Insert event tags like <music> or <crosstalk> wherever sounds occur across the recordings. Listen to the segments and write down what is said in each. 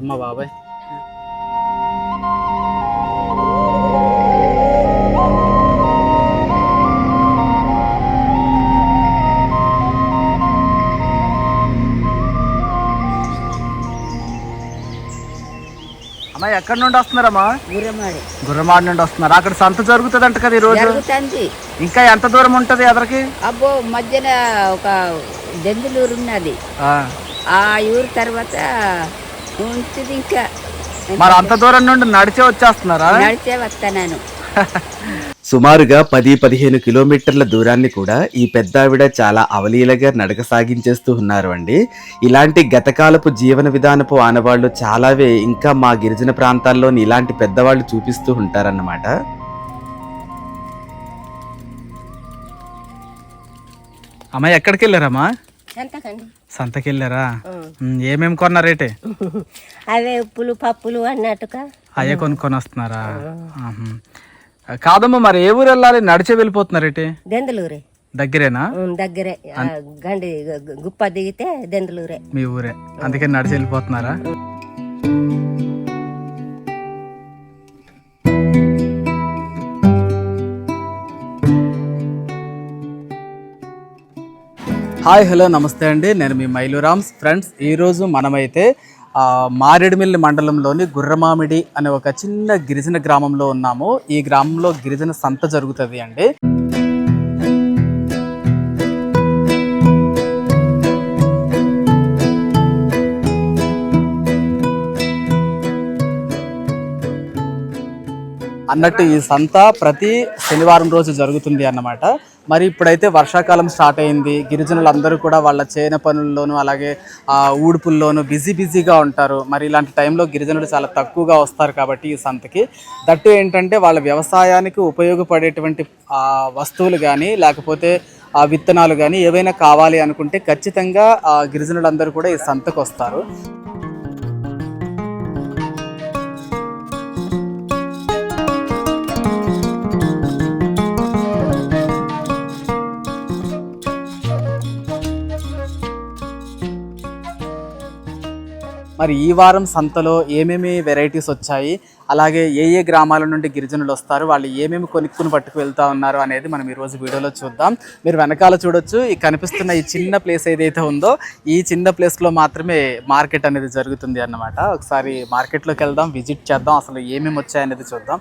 అమ్మ బాబాయ్. ఎక్కడ నుండి వస్తున్నారమ్మా? గుర్రమాడి. గుర్రమాడి నుండి వస్తున్నారు? అక్కడ సంత జరుగుతుంది అంట కదా ఈ రోజు ఇంకా ఎంత దూరం ఉంటది అదరికి అబ్బో మధ్యన ఒక దెందులూరు ఉన్నది. ఆ, ఊరు తర్వాత ఉంటుంది ఇంకా. మరి అంత దూరం నుండి నడిచే వచ్చేస్తున్నారా? నడిచే వస్తాను <laughs> సుమారుగా పది పదిహేను కిలోమీటర్ల దూరాన్ని కూడా ఈ పెద్దావిడ చాలా అవలీలగా నడక సాగించేస్తూ ఉన్నారు అండి. ఇలాంటి గతకాలపు జీవన విధానపు ఆనవాళ్ళు చాలావే ఇంకా మా గిరిజన ప్రాంతాల్లోని ఇలాంటి పెద్దవాళ్ళు చూపిస్తూ ఉంటారన్నమాట. అమ్మ ఎక్కడికి వెళ్ళారమ్మా ఎంతకండి సంతకి వెళ్ళారా ఉమ్, ఏమేమి కొన్నారేటే అవే ఉప్పులు పప్పులు అన్నట్టుగా. అయ్యే కొనుక్కొని వస్తున్నారా. కాదమ్మా మరి ఏ ఊరు వెళ్ళాలి నడిచే వెళ్ళిపోతున్నారేటి దెందులూరే. దగ్గరేనా? దగ్గరే. గండి గుప్ప దిగితే దెందులూరే. మీ ఊరే. అందుకని నడిచి వెళ్ళిపోతున్నారా? హాయ్ హలో నమస్తే అండి. నేను మీ మైలురామ్స్. ఫ్రెండ్స్ ఈరోజు మనమైతే మారేడుమిల్లి మండలంలోని గుర్రమామిడి అనే ఒక చిన్న గిరిజన గ్రామంలో ఉన్నాము. ఈ గ్రామంలో గిరిజన సంత జరుగుతుంది అండి. అన్నట్టు ఈ సంత ప్రతి శనివారం రోజు జరుగుతుంది అన్నమాట. మరి ఇప్పుడైతే వర్షాకాలం స్టార్ట్ అయింది. గిరిజనులందరూ కూడా వాళ్ళ చేన పనుల్లోనూ అలాగే ఊడుపుల్లోనూ బిజీ బిజీగా ఉంటారు. మరి ఇలాంటి టైంలో గిరిజనులు చాలా తక్కువగా వస్తారు కాబట్టి ఈ సంతకి. దట్టు ఏంటంటే వాళ్ళ వ్యవసాయానికి ఉపయోగపడేటువంటి వస్తువులు కానీ లేకపోతే ఆ విత్తనాలు కానీ ఏవైనా కావాలి అనుకుంటే ఖచ్చితంగా గిరిజనులందరూ కూడా ఈ సంతకు వస్తారు మరి ఈ వారం సంతలో ఏమేమి వెరైటీస్ వచ్చాయి? అలాగే ఏ ఏ గ్రామాల నుండి గిరిజనులు వస్తారు? వాళ్ళు ఏమేమి కొనుక్కుని పట్టుకు వెళ్తా ఉన్నారు అనేది మనం ఈరోజు వీడియోలో చూద్దాం. మీరు వెనకాల చూడొచ్చు. ఈ కనిపిస్తున్న ఈ చిన్న ప్లేస్ ఏదైతే ఉందో ఈ చిన్న ప్లేస్లో మాత్రమే మార్కెట్ అనేది జరుగుతుంది అన్నమాట. ఒకసారి మార్కెట్లోకి వెళ్దాం విజిట్ చేద్దాం అసలు ఏమేమి వచ్చాయనేది చూద్దాం.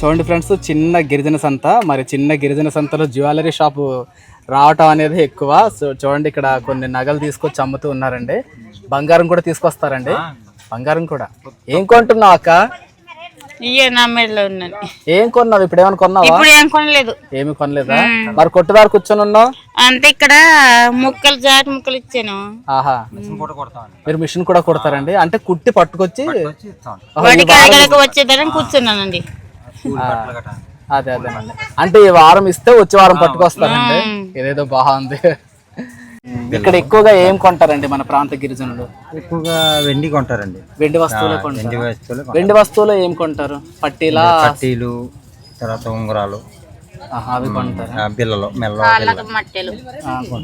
చూడండి ఫ్రెండ్స్ చిన్న గిరిజన సంత. మరి చిన్న గిరిజన సంతలో జ్యువెలరీ షాపు రావటం అనేది ఎక్కువ. సో చూడండి ఇక్కడ కొన్ని నగలు తీసుకొచ్చి అమ్ముతూ ఉన్నారండి. బంగారం కూడా తీసుకొస్తారండి. బంగారం కూడా. ఏం కొంటున్నావు అక్క? ఏం కొన్నావు? ఇప్పుడు ఏమైనా కొన్నావా? ఇప్పుడు ఏం కొనలేదు. ఏమి కొనలేదా? మరి కొట్టుదారు కూర్చొని ఉన్నావు? అంతే ఇక్కడ ముక్కలు జాటి ముక్కలు ఇచ్చాను. ఆహా. మీరు మిషన్ కూడా కుడతారండి? అంటే కుట్టి పట్టుకొచ్చి వచ్చేదాన్ని కూర్చున్నానండి. అదే అదేనండి అంటే ఈ వారం ఇస్తే వచ్చే వారం పట్టుకొస్తారండి ఇదేదో బాగుంది. ఇక్కడ ఎక్కువగా ఏం కొంటారండి మన ప్రాంత గిరిజనులు? ఎక్కువగా వెండి కొంటారండి. వెండి వస్తువులు వెండి కొంటారు. వెండి వస్తువులు ఏం కొంటారు? పట్టీలా? పట్టీలు తర్వాత ఉంగరాలు. ఆహా, అవి కొంటారు? బిల్లలు మెల్ల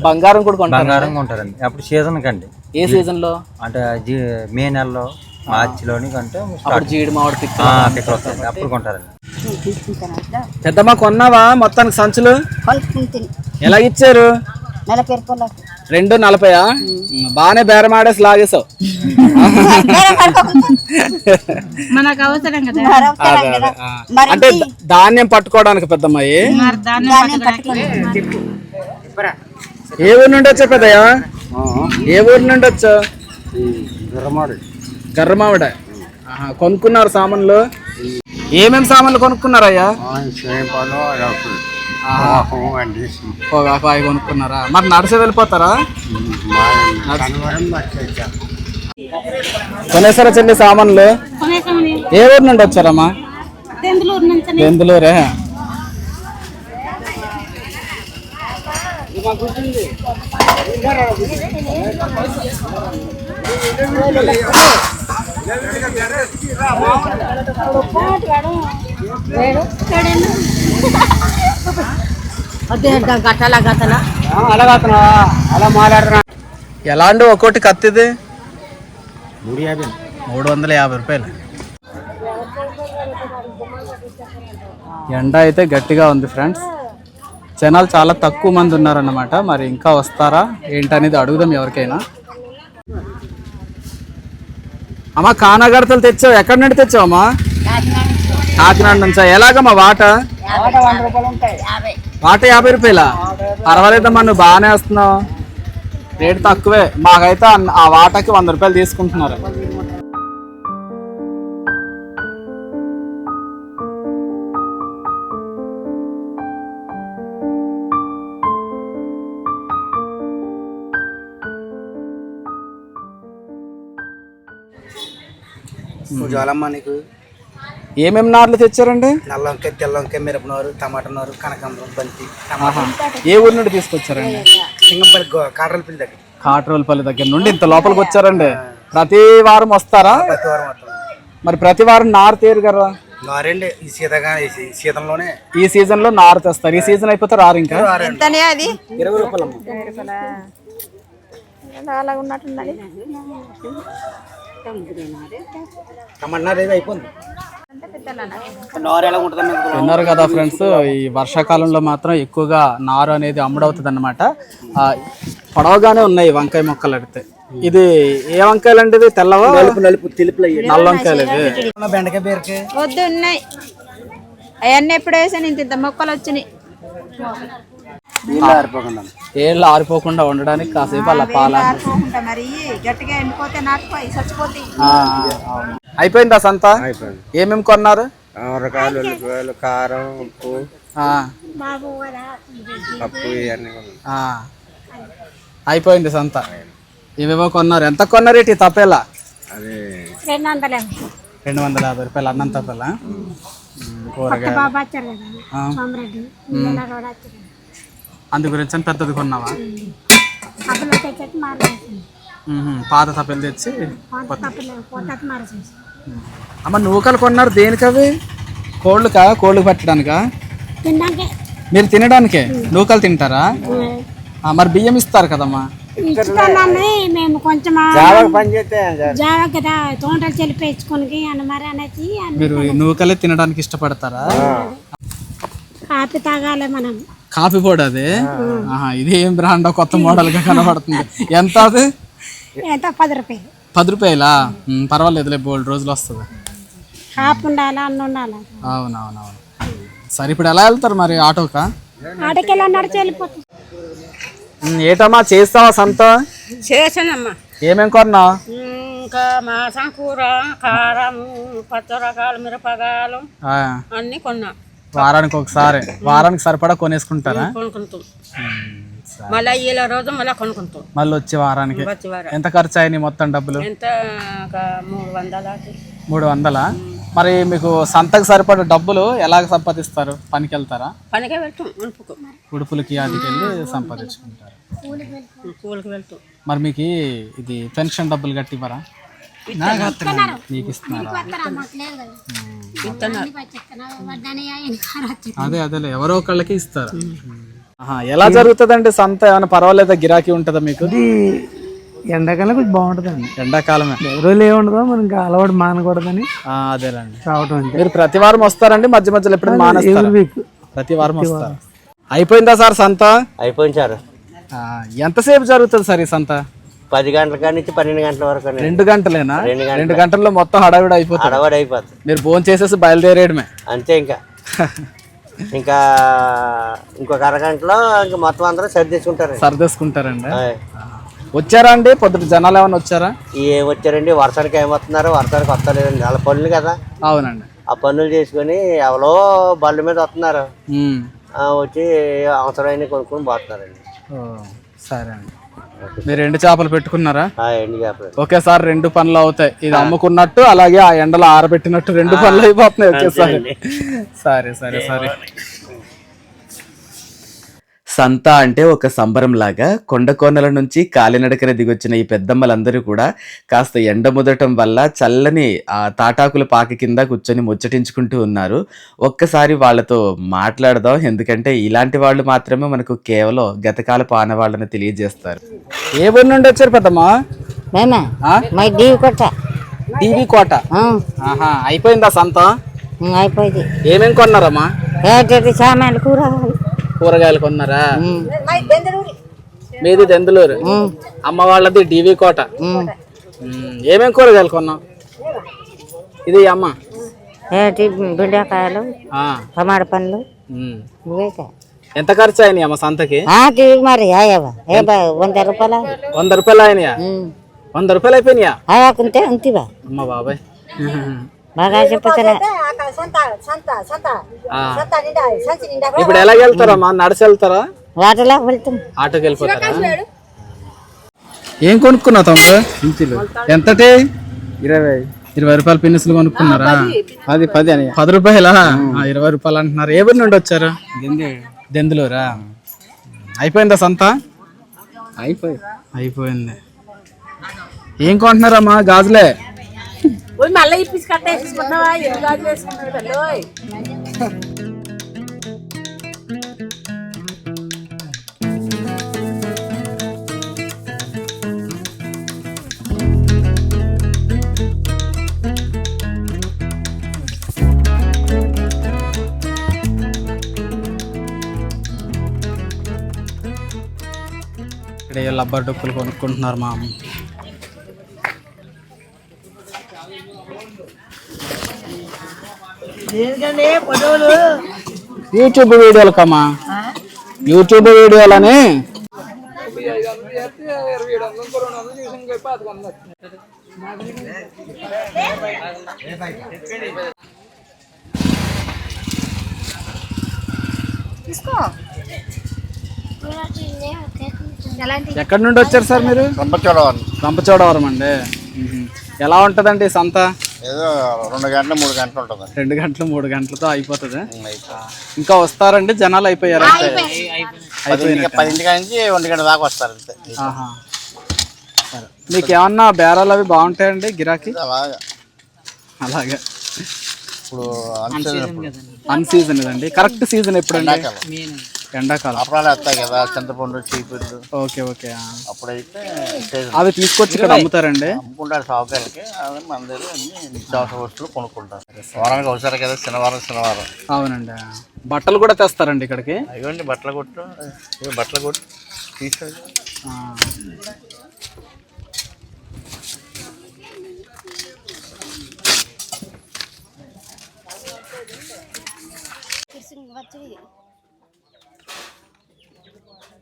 బంగారం కూడా కొంటారు? బంగారం కొంటారండి. అప్పుడు సీజన్ కండి. ఏ సీజన్లో? అంటే మే నెలలో మార్చిలోని కంటే జీడి మామిడి పిక్కలు అప్పుడు కొంటారండి. పెద్దమ్మ కొన్నావా మొత్తానికి సంచులు? ఎలా ఇచ్చారు? రెండు నలభైయా? బాగానే బేరం ఆడేసి లాగేసావు. అంటే ధాన్యం పట్టుకోవడానికి పెద్దమ్మాయి. ఏ? ఊరు నుండి వచ్చా పెద్దయ్య? ఏ ఊరు నుండి వచ్చా గర్రమావిడ. ఆహా, కొనుక్కున్నారు సామాన్లు. ఏమేమి సామాన్లు కొనుక్కున్నారయ్యా? ఆహా. పొగాకు అవి కొనుక్కున్నారా? మరి నడిచి వెళ్ళిపోతారా? కొనేసారా చెల్లి సామాన్లు? ఏ ఊరు నుండి వచ్చారమ్మా? తెందులూరు నుంచి బెందులూరే. గట్టల గట్టల ఎలా అండి ఒక్కోటి కత్తిది మూడు వందల యాభై రూపాయలు. ఎండ అయితే గట్టిగా ఉంది ఫ్రెండ్స్. జనాలు చాలా తక్కువ మంది ఉన్నారన్నమాట. మరి ఇంకా వస్తారా ఏంటనేది అడుగుదాం ఎవరికైనా. అమ్మా కానగడతలు తెచ్చావు. ఎక్కడి నుండి తెచ్చావమ్మా కాకినాడ నుంచా? ఎలాగమ్మా వాట? వాట యాభై రూపాయలా? పర్వాలేదమ్మా నువ్వు బాగానే వస్తున్నావు. రేటు తక్కువే. మాకైతే ఆ వాటాకి వంద రూపాయలు తీసుకుంటున్నారు. జ్వాలమ్మ నీకు? ఏమేమి నార్లు తెచ్చారండి? నల్ల వంకాయ తెల్ల వంకాయ మిరపనోరు టమాటా నోరు కనకాంబరం బంతి. ఏ ఊరు నుండి తీసుకొచ్చారండి? సింగంపల్లి కాటరలపల్లి దగ్గర. కాట్రోలపల్లి దగ్గర నుండి ఇంత లోపలికి వచ్చారండి. ప్రతి వారం వస్తారా? ప్రతి వారం మరి ప్రతి వారం నారు తేరు కదా? నారండి ఈ శీతగా ఈ సీ- శీతంలోనే ఈ సీజన్లో నారు తెస్తారు. ఈ సీజన్ అయిపోతే రారు ఇంకా? అది? ఇరవై రేవి అయిపోయింది నారు ఎలా ఉంటుంది విన్నారు కదా ఫ్రెండ్స్ ఈ వర్షాకాలంలో మాత్రం ఎక్కువగా నారు అనేది అమ్ముడవుతుంది అనమాట పొడవగానే ఉన్నాయి వంకాయ మొక్కలు అడితే ఇది ఏ వంకాయలు అండి ఇది తెల్లవా? నలుపు తెలుపులు అయ్యి నల్ల వంకాయలు ఇవి. బెండకాయ బీరకాయ? వద్దు ఉన్నాయి. అవన్నీ ఎప్పుడు వేసాను ఇంత ఇంత మొక్కలు వచ్చినాయి. ఏళ్ళు ఆరిపోకుండా ఉండడానికి కాసేపు అలా పాల మరి గట్టిగా ఎండిపోతే నాటుపోయి చచ్చిపోతాయి. ఆ, అవును. అయిపోయిందా సంత? ఏమేమి కొన్నారు? ఆవరకాయలు ఉల్లిపాయలు కారం ఉప్పు ఆ, పప్పు ఇవన్నీ ఆ. అయిపోయింది సంత. ఇవేవో కొన్నారు? ఎంత కొన్నారు ఇటు తప్పేలా? అదే రెండు వందలు రెండు వందల యాభై రూపాయలు అన్నం తప్పేలా? కూరగాయలు అందు గురించి అని పెద్దది కొన్నావా. పాత తప్పలు తెచ్చి అమ్మ నూకలు కొన్నారు దేనికవి కోళ్ళుకా? కోళ్ళు పెట్టడానికా? తిన్నాకే మీరు తినడానికే? నూకలు తింటారా? ఆ, మరి బియ్యం ఇస్తారు కదమ్మా? మేము కొంచెం తోటలు మరి అనేసి మీరు నూకలే తినడానికి ఇష్టపడతారా? కాపీ తాగాలి మనం. కాఫీ పొడి అది. ఆహా, ఇది ఏం బ్రాండ్ కొత్త మోడల్గా కనబడుతుంది. ఎంత అది? పది రూపాయలు. పది రూపాయలా? పర్వాలేదులే బోల్డ్ రోజులు వస్తుంది. కాపు ఉండాలి అన్న ఉండాలి? అవునవునవును. సరే ఇప్పుడు ఎలా వెళ్తారు మరి ఆటోకా? ఏటమ్మా చేస్తావా సంత? చేసానమ్మా ఏమేం కొన్నావు ఇంకా మాసం కూర కారం పచ్చ రకాలు మిరపకాయలు ఆ, అన్నీ కొన్నా. వారానికి ఒకసారి వారానికి సరిపడా కొనేసుకుంటారా? కొనుక్కుంటాం. మళ్ళీ ఈల రోజు మళ్ళీ కొనుక్కుంటాం. మళ్ళీ వచ్చే వారానికి. వచ్చే వారం ఎంత ఖర్చు అయినాయి మొత్తం డబ్బులు? ఎంత ఒక మూడు వందల మూడు వందలా? మరి మీకు సంతకు సరిపడా డబ్బులు ఎలాగ సంపాదిస్తారు? పనికి వెళ్తారా పనికే వెళ్తాం ఉడుపులకి అదికి వెళ్ళి సంపాదించుకుంటారు కూలికి వెళ్తాం. మరి మీకు ఇది పెన్షన్ డబ్బులు కట్టి ఇవ్వరా మీకు ఇస్తున్నారా అదే అదేలే. ఎవరో ఒకళ్ళకి ఇస్తారు? ఆహా, ఎలా జరుగుతుందండి సంత ఏమైనా పర్వాలేదా? గిరాకీ ఉంటుందా మీకు? ఎండాకాలం కొంచెం బాగుంటుందండి. ఎండాకాలమే. రోజులు ఏముండదో మనం ఇంకా అలవాటు మానకూడదని ఆ, అదేలేండి. రావటం మీరు ప్రతి వారం వస్తారండి? మధ్య మధ్యలో ఎప్పుడు మానేస్తారు? ప్రతి వారం వస్తారు? అయిపోయిందా సార్ సంత? అయిపోయింది సార్. ఎంతసేపు జరుగుతుంది సార్ ఈ సంత? పది గంటల కాడి నుంచి పన్నెండు గంటల వరకు రెండు గంటలేనా? రెండు గంటలే. రెండు గంటల్లో మొత్తం హడావిడి అయిపోతుంది. అడవాడు అయిపోతుంది. మీరు భోజనం చేసేసి బయలుదేరేయడమే. అంతే ఇంకా. <laughs> ఇంకా ఇంకొక అరగంటలో ఇంకా మొత్తం అందరూ సర్దేసుకుంటారు సర్దేసుకుంటారండి. వచ్చారా అండి? పొద్దుట జనాలు ఏమైనా వచ్చారా? ఏం వచ్చారండి? వర్షానికి ఏమవుతున్నారు వర్షానికి వస్తలేదండి. వాళ్ళ పనులు కదా. అవునండి. ఆ పనులు చేసుకొని ఎవరో బండ్ల మీద వస్తున్నారు. వచ్చి అవసరమైన కొనుక్కొని పోతున్నారండి. సరే అండి. మీరు ఎండు చేపలు పెట్టుకున్నారా? ఒకేసారి రెండు పనులు అవుతాయి. ఇది అమ్ముకున్నట్టు అలాగే ఆ ఎండలో ఆరబెట్టినట్టు రెండు పనులు అయిపోతున్నాయి ఒకేసారి. సరే సరే సరే. సంత అంటే ఒక సంబరం లాగా కొండ కోనల నుంచి కాలినడకన దిగొచ్చిన ఈ పెద్దమ్మలందరూ కూడా కాస్త ఎండ ముదటం వల్ల చల్లని ఆ తాటాకుల పాక కింద కూర్చొని ముచ్చటించుకుంటూ ఉన్నారు. ఒక్కసారి వాళ్ళతో మాట్లాడదాం. ఎందుకంటే ఇలాంటి వాళ్ళు మాత్రమే మనకు కేవలం గతకాలపు ఆనవాళ్ళని తెలియజేస్తారు. ఏ ఊరు నుండి వచ్చారు పెద్దమ్మా? మేమా? మా డీవి కోట. అయిపోయిందా సంత? అయిపోయింది. ఏమేం కొన్నారమ్మా? సామాన్లు కూరగాయలు. కూరగాయలు కొన్నారా? మీది దెందులూరు. అమ్మ వాళ్ళది డివి కోట. ఏమేం కూరగాయలు కొన్నాం ఇది అమ్మ. బెండకాయలు టమాటా పండ్లు ఎంత ఖర్చు అయినాయి అమ్మ సంతకి? మరి వంద రూపాయల? వంద రూపాయలు అయినాయా? వంద రూపాయలు అయిపోయినాయా? ఉంటివా అమ్మ బాబాయ్. ఇప్పుడు ఎలా వెళ్తారమ్మా నడిచి వెళ్తారా వాటిలో వెళ్తాం ఆటోకి వెళ్ళిపోతారా ఏం కొనుక్కున్నావు తమ్ముడు ఇంచులు ఎంతటి ఇరవై ఇరవై రూపాయల పెన్నుసులు కొనుక్కున్నారా అది పది అని పది రూపాయలా ఆ, ఇరవై రూపాయలు అంటున్నారు ఏ ఊరి నుండి వచ్చారు దెందులూరా అయిపోయిందా సంత అయిపోయి అయిపోయింది ఏం కొంటున్నారమ్మా గాజులే మళ్ళీ ఇప్పించి కట్ట వేసుకున్నావా ఎన్ని గాజులు వేసుకున్నావు తల్లోయ్ ఇక్కడ ఏ రబ్బర్ డొక్కులు కొనుక్కుంటున్నారు మా అమ్మ. యూట్యూబ్ వీడియోలకమ్మా యూట్యూబ్ వీడియోలని. ఎక్కడి నుండి వచ్చారు సార్ మీరు? రంపచోడవరం అండి. మ్మ్. ఎలా ఉంటదండి సంత? ఏదో రెండు గంటలు మూడు గంటలు ఉంటుంది. రెండు గంటలు మూడు గంటలతో అయిపోతుంది? ఇంకా వస్తారండి జనాలు అయిపోయారు? పదింటి నుంచి ఒంటి గంట దాకా వస్తారు అంతే. మీకు ఏమన్నా బేరాలు అవి బాగుంటాయండి గిరాకీ? అలాగా. అలాగే. ఇప్పుడు అన్ సీజన్ ఇదండి కరెక్ట్ సీజన్ ఎప్పుడండి? ఎండాకాలం. అప్పుడాలు వస్తాయి కదా చింతపండు చీపుళ్ళు ఓకే ఓకే. అప్పుడైతే. అవి తీసుకొచ్చి ఇక్కడ అమ్ముతారండి? అమ్ముకుంటారు షాపులకి అవి మన దగ్గర అన్ని నిత్యావసర వస్తువులు కొనుక్కుంటారు. వారానికి ఒకసారి కదా శనివారం శనివారం. అవునండి బట్టలు కూడా తెస్తారండి ఇక్కడికి? అయ్యండి బట్టల కొట్టు ఇవి బట్టల కొట్టు తీసుకోండి ఆ.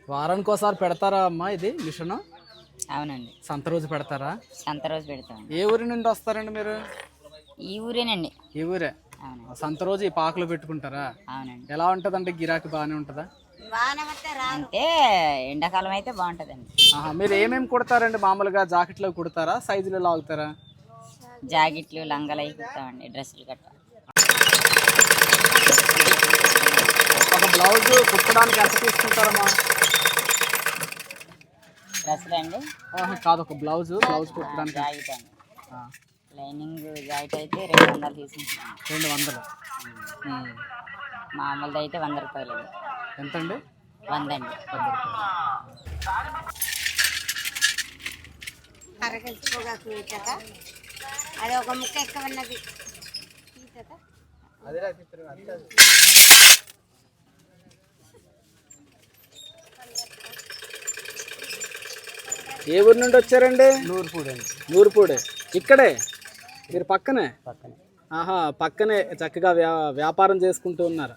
వారానికి ఒకసారి పెడతారా అమ్మా ఇది మిషన్? అవునండి. సంత రోజు పెడతారా? సంత రోజు పెడతాం ఏ ఊరి నుండి వస్తారండి మీరు? ఈ ఊరేనండి. ఈ ఊరే? అవునండి. సంత రోజు ఈ పాకలో పెట్టుకుంటారా? అవునండి. ఎలా ఉంటదండి గిరాకీ బాగానే ఉంటుందా? అంటే ఎండాకాలం అయితే బాగుంటుందండి. ఆహా, మీరు ఏమేమి కుడతారండి? మామూలుగా జాకెట్లో కుడతారా? సైజులు లాగుతారా జాకెట్లు లంగలు అవి కుడతామండి డ్రెస్సులు గట్ట ఒక బ్లౌజ్ కుట్టడానికి ఎంత తీసుకుంటారమ్మా? డ్రెస్సులు అండి కాదు ఒక బ్లౌజ్ బ్లౌజ్ కుట్టడానికి. జాకెట్ అండి. ఆ, లైనింగ్ జాకెట్ అయితే రెండు వందలు తీసుకుంటున్నాం రెండు వందలు. మామూలుది అయితే వంద రూపాయలు అండి. ఎంతండి? వంద అండి వంద రూపాయలు. అది ఒక ముక్క ఎక్కువ ఉన్నది ఏ ఊరి నుండి వచ్చారండి? నూరుపూడి నూరుపూడి. ఇక్కడే? మీరు పక్కనే? ఆహా పక్కనే చక్కగా వ్యా వ్యాపారం చేసుకుంటూ ఉన్నారు.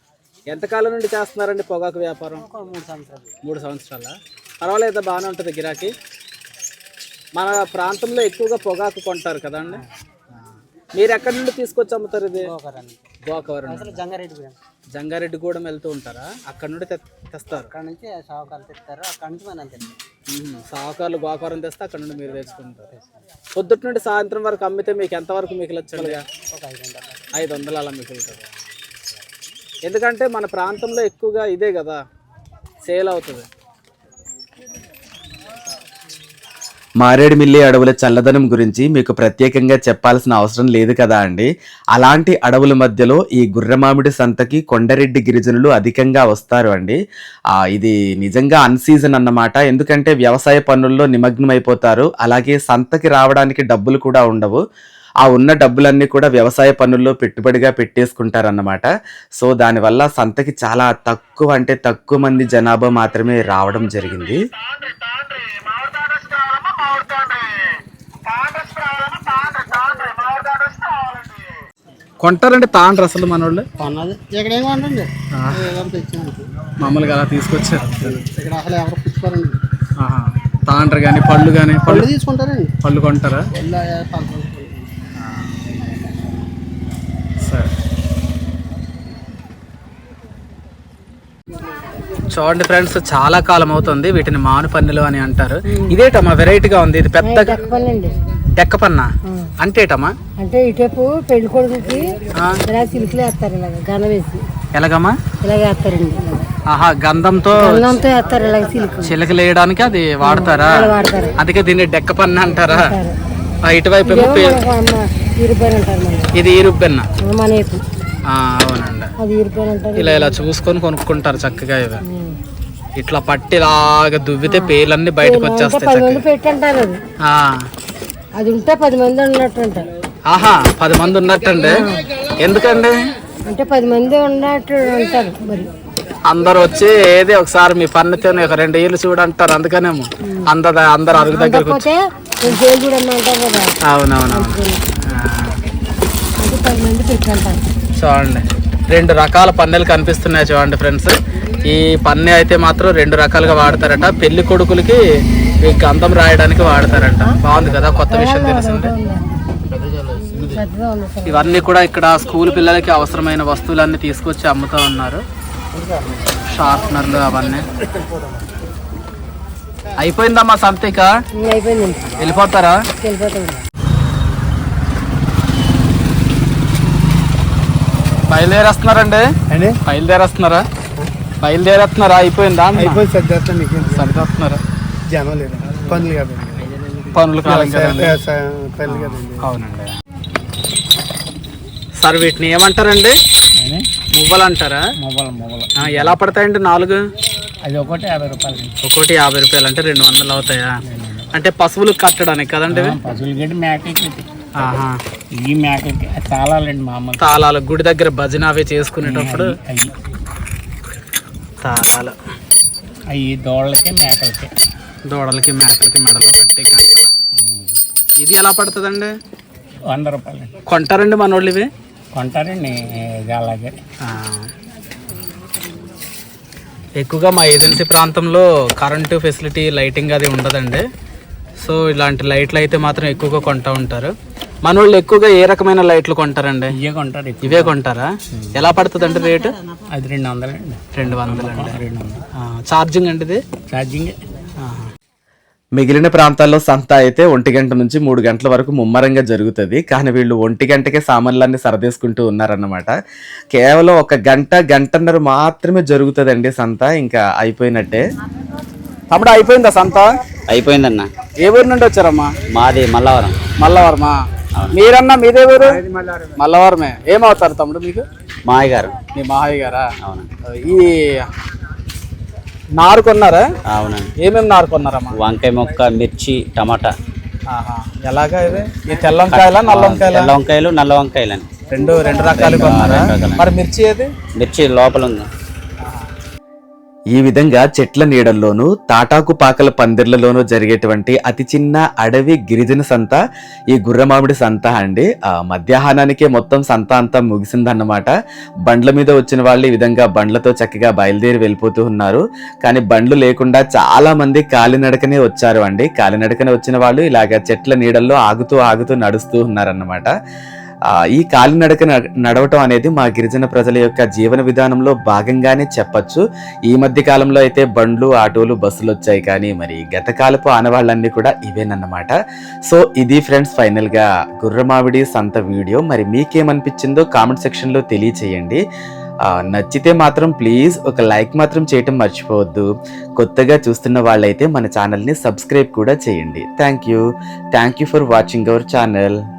ఎంతకాలం నుండి చేస్తున్నారండి పొగాకు వ్యాపారం? మూడు సంవత్సరాలు. మూడు సంవత్సరాల? పర్వాలేదా బాగానే ఉంటుంది గిరాకీ. మన ప్రాంతంలో ఎక్కువగా పొగాకు కొంటారు కదండి మీరు ఎక్కడి నుండి తీసుకొచ్చి అమ్ముతారు ఇది? గోకవరం జంగారెడ్డి జంగారెడ్డిగూడెం వెళ్తూ ఉంటారా? అక్కడ నుండి తెస్తారు. అక్కడ నుంచి తెస్తారు. అక్కడ నుంచి మనం సహకారులు గోకవరం తెస్తే అక్కడ నుండి మీరు తెచ్చుకుంటారు. పొద్దుటి నుండి సాయంత్రం వరకు అమ్మితే మీకు ఎంతవరకు మిగిలొచ్చుగా ఐదు వందలు అలా మిగులుతుంది ఎందుకంటే మన ప్రాంతంలో ఎక్కువగా ఇదే కదా సేల్ అవుతుంది. మారేడుమిల్లి అడవుల చల్లదనం గురించి మీకు ప్రత్యేకంగా చెప్పాల్సిన అవసరం లేదు కదా అండి. అలాంటి అడవుల మధ్యలో ఈ గుర్రమామిడి సంతకి కొండరెడ్డి గిరిజనులు అధికంగా వస్తారు అండి. ఇది నిజంగా అన్సీజన్ అన్నమాట. ఎందుకంటే వ్యవసాయ పనుల్లో నిమగ్నమైపోతారు. అలాగే సంతకి రావడానికి డబ్బులు కూడా ఉండవు. ఆ ఉన్న డబ్బులన్నీ కూడా వ్యవసాయ పనుల్లో పెట్టుబడిగా పెట్టేసుకుంటారన్నమాట. సో దానివల్ల సంతకి చాలా తక్కువ అంటే తక్కువ మంది జనాభా మాత్రమే రావడం జరిగింది. కొంటారండి తాండ్రు అసలు మన వాళ్ళు కొన్నది ఇక్కడ మామూలుగా అలా తీసుకొచ్చారు. ఇక్కడ అసలు ఎవరు పుచ్చుకోరండి. ఆహా. తాండ్రు కానీ పళ్ళు కానీ పళ్ళు తీసుకుంటారండి. పళ్ళు కొంటారా? సరే. చూడండి ఫ్రెండ్స్ చాలా కాలం అవుతుంది వీటిని మాను పన్నెలు అని అంటారు. ఇదేటమ్మా వెరైటీగా ఉంది. ఇది పెద్ద చెప్పాలండి డెక్కపన్న అంటేటమ్మా? అంటే ఇటేపు పెళ్ళి కొడుకుకి ఇలా సిలుకులు వేస్తారు ఇలాగ గన వేసి. ఎలాగమ్మా? ఇలాగ వేస్తారండి. ఆహా గంధంతో అన్నంతో వేస్తారు ఇలాగ సిలుకు. చిలకలేయడానికి అది వాడతారా? వాడతారు. అందుకే దీన్ని డెక్కపన్న అంటారా? ఆ, ఇటువైపు ఏమో పే- ఇరిపోయిన అంటారు మన ఇది మన వైపు ఆ, అవునండి. అది అంటారు. ఇలా ఇలా చూసుకొని కొనుక్కుంటారు చక్కగా ఇవి. ఇట్లా పట్టి ఇలాగ దువ్వితే పేర్లన్నీ బయటకు వచ్చేస్తాయి పది చక్కగా. మంది పెట్టి అంటారు అది. ఆ. అది ఉంటే పది మంది ఉన్నట్టు ఆహా పది మంది ఉన్నట్టండి ఎందుకండి? అంటే పది మంది ఉన్నట్టు అంటారు మరి. అందరు వచ్చి ఏది ఒకసారి మీ పన్నుతో ఒక రెండు ఏళ్ళు చూడంటారు అందుకనేమో. అందరు అందరు అరుగు దగ్గరకు వచ్చి. అవునవునవును. చూడండి రెండు రకాల పన్నెలు కనిపిస్తున్నాయి చూడండి ఫ్రెండ్స్. ఈ పన్నె అయితే మాత్రం రెండు రకాలుగా వాడతారట. పెళ్ళి కొడుకులకి ఈ గంధం రాయడానికి వాడతారంట. బాగుంది కదా కొత్త విషయం తెలిసింది. ఇవన్నీ కూడా ఇక్కడ స్కూల్ పిల్లలకి అవసరమైన వస్తువులన్నీ తీసుకొచ్చి అమ్ముతూ ఉన్నారు. షార్ప్నర్లు అవన్నీ. అయిపోయిందమ్మా సంతిక? వెళ్ళిపోతారా? వెళ్ళిపోతాం బయలుదేరేస్తున్నారండి? అండి బయలుదేరేస్తున్నారా? బయలుదేరేస్తున్నారా? అయిపోయిందా అయిపోయి సర్దేస్తాను మీకు సరిపోతున్నారా జనం లేదు. పనులు కదండి. పనులు కాలం కదండి. వ్యవసాయం పనులు కదండి. అవునండి. సార్ వీటిని ఏమంటారండి? మువ్వలు అంటారా మొబైల్ ఆ, ఎలా పడతాయండి నాలుగు? అది ఒకటి యాభై రూపాయలు. ఒకటి యాభై రూపాయలు అంటే రెండు వందలు అవుతాయా? అంటే పశువులు కట్టడానికి కదండి ఇవి? పశువులు గడ్డి మేకలకి ఆహా. ఈ మేకలకి తాళాలండి మామూలు తాళాలు గుడి దగ్గర భజన అవి చేసుకునేటప్పుడు? అవి తాళాలు. అవి దోళ్ళకి మేకలకి. దూడలకి మేకలకి మెడలో కట్టి గంటలు. ఇది ఎలా పడుతుందండి? వంద రూపాయలు. కొంటారండి మనోళ్ళు ఇవి? కొంటారండి అలాగే. ఎక్కువగా మా ఏజెన్సీ ప్రాంతంలో కరెంటు ఫెసిలిటీ లైటింగ్ అది ఉండదండి. సో ఇలాంటి లైట్లు అయితే మాత్రం ఎక్కువగా కొంటూ ఉంటారు. మన వాళ్ళు ఎక్కువగా ఏ రకమైన లైట్లు కొంటారండి? ఇవే కొంటారు. ఇవే కొంటారా? ఎలా పడుతుందండి రేటు? అది రెండు వందలండి. రెండు వందలు అండి రెండు వందలు. ఛార్జింగ్ అండి ఇది? ఛార్జింగ్. మిగిలిన ప్రాంతాల్లో సంత అయితే ఒంటి గంట నుంచి మూడు గంటల వరకు ముమ్మరంగా జరుగుతుంది. కానీ వీళ్ళు ఒంటి గంటకే సామాన్లన్నీ సరదేసుకుంటూ ఉన్నారన్నమాట. కేవలం ఒక గంట గంటన్నర మాత్రమే జరుగుతుందండి సంత. ఇంకా అయిపోయినట్టే. తమ్ముడు అయిపోయిందా సంత? అయిపోయిందన్న. ఏ ఊరు నుండి వచ్చారమ్మా? మాది మల్లవరం. మల్లవరమా? మీరన్నా మీదే ఊరు? మల్లవరమే. ఏమవుతారు తమ్ముడు మీకు? మాయ గారు మీ మాహయ్య గారా అవును. ఈ నారు కొన్నారా? అవునండి. ఏమేమి నారు కొన్నారమ్మా? వంకాయ మొక్క మిర్చి టమాటా. ఎలాగా ఇది? ఈ తెల్ల వంకాయల నల్ల వంకాయల తెల్ల వంకాయలు నల్ల వంకాయలు రెండు రెండు రకాలు కొన్నారా మరి మిర్చి ఏది? మిర్చి లోపల ఉంది. ఈ విధంగా చెట్ల నీడల్లోనూ తాటాకు పాకల పందిర్లలోనూ జరిగేటువంటి అతి చిన్న అడవి గిరిజన సంత ఈ గుర్రమామిడి సంత అండి. మధ్యాహ్నానికే మొత్తం సంత అంతా ముగిసిందన్నమాట. బండ్ల మీద వచ్చిన వాళ్ళు ఈ విధంగా బండ్లతో చక్కగా బయలుదేరి వెళ్ళిపోతూ ఉన్నారు. కానీ బండ్లు లేకుండా చాలా మంది కాలినడకనే వచ్చారు అండి. కాలినడకనే వచ్చిన వాళ్ళు ఇలాగ చెట్ల నీడల్లో ఆగుతూ ఆగుతూ నడుస్తూ ఉన్నారన్నమాట. ఈ కాలినడక నడ- నడవటం అనేది మా గిరిజన ప్రజల యొక్క జీవన విధానంలో భాగంగానే చెప్పచ్చు. ఈ మధ్య కాలంలో అయితే బండ్లు ఆటోలు బస్సులు వచ్చాయి కానీ మరి గత కాలపు ఆనవాళ్ళన్నీ కూడా ఇవేనన్నమాట. సో ఇది ఫ్రెండ్స్ ఫైనల్గా గుర్రమావిడి సంత వీడియో. మరి మీకేమనిపించిందో కామెంట్ సెక్షన్లో తెలియచేయండి. నచ్చితే మాత్రం ప్లీజ్ ఒక లైక్ మాత్రం చేయటం మర్చిపోవద్దు. కొత్తగా చూస్తున్న వాళ్ళైతే మన ఛానల్ని సబ్స్క్రైబ్ కూడా చేయండి. Thank you. Thank you for watching our channel.